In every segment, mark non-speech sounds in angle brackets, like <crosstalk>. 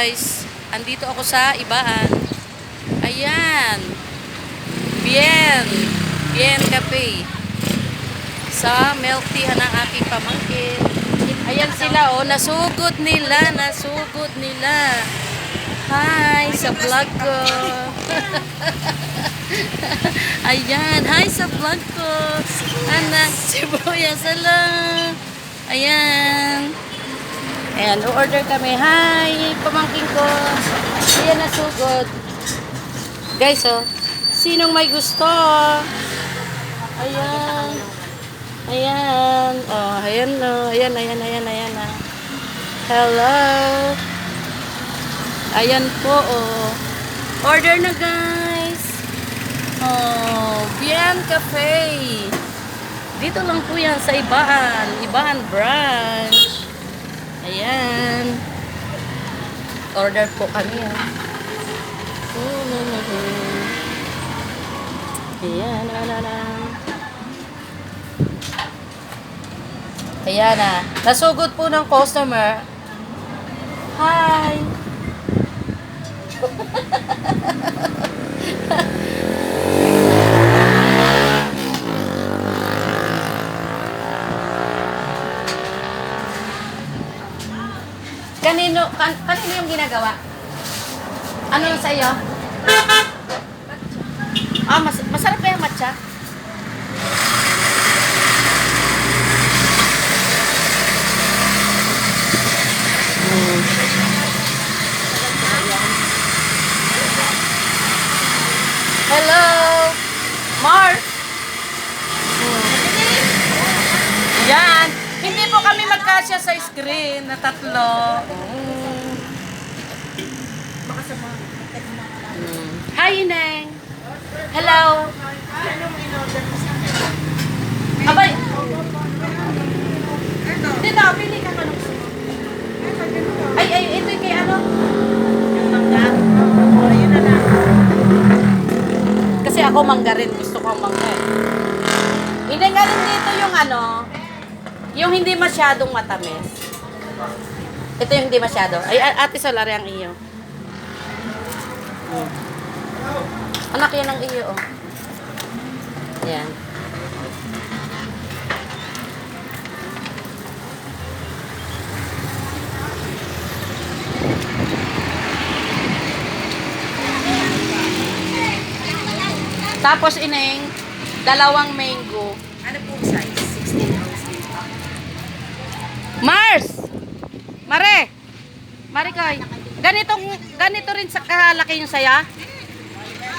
guys. Andito ako sa Ibaan. Ayan. Bien. Bien Cafe. Sa tea ng aking pamangkin. Ayan sila oh. Nasugod nila. Nasugod nila. Hi sa vlog ko. <laughs> Ayan. Hi sa vlog ko. Anak sibuyas. Hello. Ayan. Ayan, order kami. Hi, pamangkin ko. Ayan, nasugod. Guys, oh. Sinong may gusto? Ayan. Ayan. Oh, ayan, oh. Ayan, ayan, ayan, ayan, ah. Hello. Ayan po, oh. Order na, guys. Oh, Bien Cafe. Dito lang po yan sa Ibaan. Ibaan branch. Ayan. Order po kami. ah. Ayan. na, na, na. Nasugod po ng customer. Hi. <laughs> Kanino, kan, kanino yung ginagawa? Ano yung sa iyo? Ah, mas, masarap yung matcha? Hello! Mars! Yan! Hindi po kami magkasya sa screen na tatlo. Mm. Hi, Ineng! Hello! Abay! Dito, pili ka ka nung Ay, ay, ito yung kay ano? Kasi ako mangga rin. Gusto ko ang mangga eh. Hindi nga rin dito yung ano, yung hindi masyadong matamis. Ito yung hindi masyado. Ay, ate Solari ang iyo. Anak yan ang iyo, oh. Yan. Tapos ineng, dalawang mango. Ano pong size? 16 ounce dito. Mars! Mare! Marikoy, ganitong, ganito rin sa kalaki yung saya?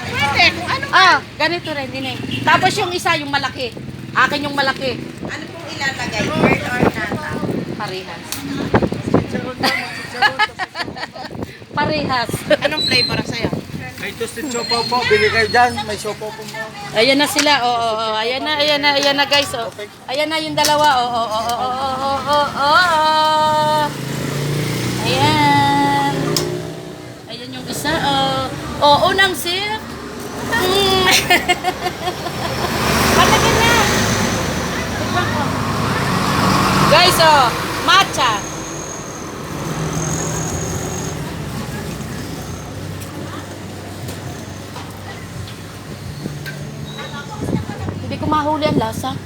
Pwede, kung ano, Ah, ganito rin, din Tapos yung isa, yung malaki. Akin yung malaki. ano pong ilalagay? Bird or nata? Parehas. Parehas. Anong flavor ang sayo? May toasted chopo po, bili kayo dyan. May chopo po mo. Ayan na sila. Oo, oo, oo. Ayan na, ayan na, ayan na guys. Oh. Ayan na yung dalawa. Oo, oo, oo, oo, oo, oo, oo, oo. Ayan. Ayan yung isa. Oh, oh unang sip. Mm. Patakin na. Guys, oh, matcha. Hindi ko mahuli ang lasa.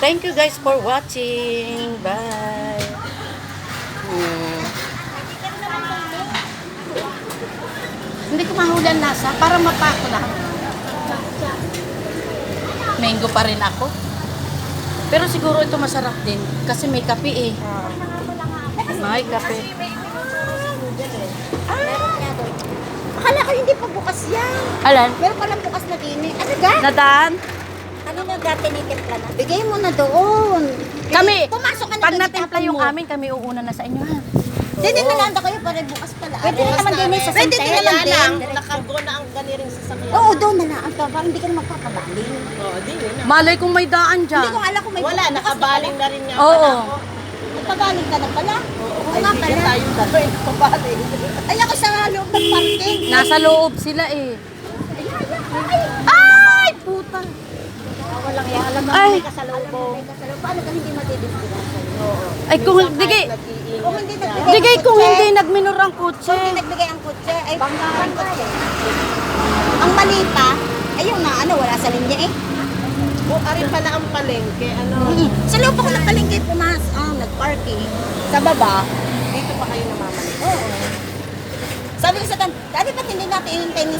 Thank you guys for watching. Bye. Hmm. Ang lasa. Para mapako lang. Mango pa rin ako. Pero siguro ito masarap din. Kasi may kape eh. May kape. Akala ko hindi pa bukas yan. Alan? Meron pa lang bukas na din. Ano ga? Nadaan? Kanina dati nitimpla na. Bigay mo na doon. Kami, Pumasok ka na pag doon, natimpla itapon yung mo. amin, kami uuna na sa inyo ha. Hindi, nalanda kayo para bukas pala. Pwede rin naman din sa Pwede din naman din. Nakago na ang ganiring sasakyan. Oo, doon na lang. Para hindi ka na magpapabaling. Oo, di yun. Malay kung may daan Hindi dyan. ko alam kung may Wala, bukas nakabaling na rin nga Oo. Nagpabaling ka na pala. Oo nga Ay, pala. tayong dalawa nakabaling. Ay, ako sa loob ng parking. Nasa loob sila eh. Ay, puta. Walang yan. Alam mo, Ay. may kasalubong. Paano ka hindi matidisgrasya? Oo. Ay, kung Minsan di kahit kay- nag-iingat Kung hindi nagbigay Di kay ang kung kutse, hindi nagminor ang kutse. Kung hindi nagbigay ang kutse, ay banggahan kutse. Ang mali pa, ayun na, ano, wala sa linya eh. O, ari pala ang palengke. Ano? Mm. Sa loob ako ng palengke, pumas, ah, nag-parking. Sa baba, Dito pa kayo namamalit. oo. Sabi ko sa tan, dati ba't hindi natin inintay ni